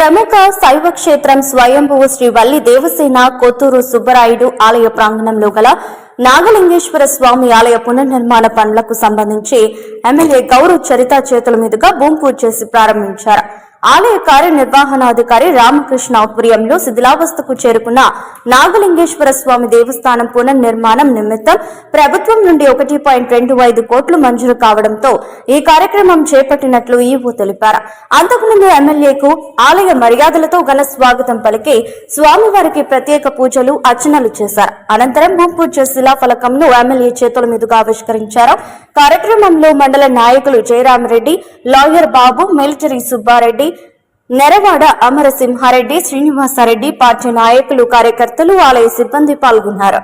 ప్రముఖ శైవ క్షేత్రం స్వయంభువు శ్రీ వల్లి దేవసేన కొత్తూరు సుబ్బరాయుడు ఆలయ ప్రాంగణంలో గల నాగలింగేశ్వర స్వామి ఆలయ పునర్నిర్మాణ పనులకు సంబంధించి ఎమ్మెల్యే గౌరవ్ చరిత చేతుల మీదుగా భూమి పూజ చేసి ప్రారంభించారు. ఆలయ కార్యనిర్వహణాధికారి రామకృష్ణ ఆధ్వర్యంలో శిథిలావస్థకు చేరుకున్న నాగలింగేశ్వర స్వామి దేవస్థానం పునర్నిర్మాణం నిమిత్తం ప్రభుత్వం నుండి ఒకటి పాయింట్ రెండు ఐదు కోట్లు మంజూరు కావడంతో ఈ కార్యక్రమం చేపట్టినట్లు ఈవో తెలిపారు. అంతకుముందు ఎమ్మెల్యేకు ఆలయ మర్యాదలతో ఘన స్వాగతం పలికి స్వామివారికి ప్రత్యేక పూజలు అర్చనలు చేశారు. అనంతరం భూపూజ శిలాఫలకంను ఎమ్మెల్యే చేతుల మీదుగా ఆవిష్కరించారు. కార్యక్రమంలో మండల నాయకులు Jayaramareddy lawyer Babu military Subbareddy Neravada Amarasimhareddy Srinivasareddy party నాయకులు కార్యకర్తలు ఆలయ సిబ్బంది పాల్గొన్నారు.